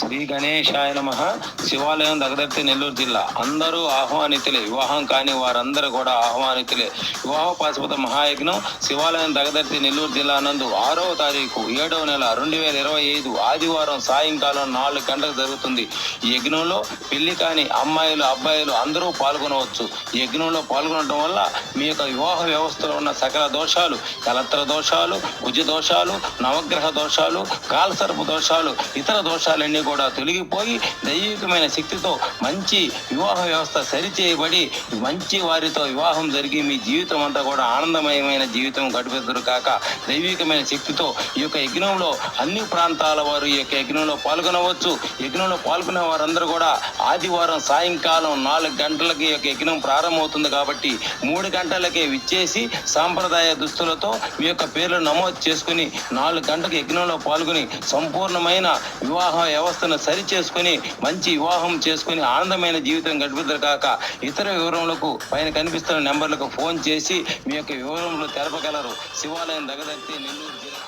శ్రీ గణేశాయ నమ. శివాలయం దగదర్తి నెల్లూరు జిల్లా. అందరూ ఆహ్వానితులే. వివాహం కాని వారందరూ కూడా ఆహ్వానితులే. వివాహ పాశుపత మహాయజ్ఞం శివాలయం దగదర్తి నెల్లూరు జిల్లా నందు ఆరవ తారీఖు ఏడవ నెల రెండు వేల ఇరవై ఐదు ఆదివారం సాయంకాలం నాలుగు గంటలకు జరుగుతుంది. యజ్ఞంలో పెళ్ళి కాని అమ్మాయిలు అబ్బాయిలు అందరూ పాల్గొనవచ్చు. యజ్ఞంలో పాల్గొనడం వల్ల మీ యొక్క వివాహ వ్యవస్థలో ఉన్న సకల దోషాలు కలత్ర దోషాలు భుజ దోషాలు నవగ్రహ దోషాలు కాలసర్ప దోషాలు ఇతర దోషాలన్నీ కూడా తొలగిపోయి దైవికమైన శక్తితో మంచి వివాహ వ్యవస్థ సరిచేయబడి మంచి వారితో వివాహం జరిగి మీ జీవితం అంతా కూడా ఆనందమయమైన జీవితం గడిపెదురు కాక దైవికమైన శక్తితో ఈ యొక్క యజ్ఞంలో అన్ని ప్రాంతాల వారు ఈ యొక్క యజ్ఞంలో పాల్గొనవచ్చు. యజ్ఞంలో పాల్గొనే వారందరూ కూడా ఆదివారం సాయంకాలం నాలుగు గంటలకి ఈ యొక్క యజ్ఞం ప్రారంభమవుతుంది కాబట్టి మూడు గంటలకే విచ్చేసి సాంప్రదాయ దుస్తులతో మీ యొక్క పేర్లు నమోదు చేసుకుని నాలుగు గంటలకు యజ్ఞంలో పాల్గొని సంపూర్ణమైన వివాహ వ్యవస్థ వ్యవస్థను సరి చేసుకుని మంచి వివాహం చేసుకుని ఆనందమైన జీవితం గడుపుతారు కాక ఇతర వివరములకు పైన కనిపిస్తున్న నెంబర్లకు ఫోన్ చేసి మీ యొక్క వివరములు తెలపగలరు. శివాలయం దగ్గర నెల్లూరు జిల్లా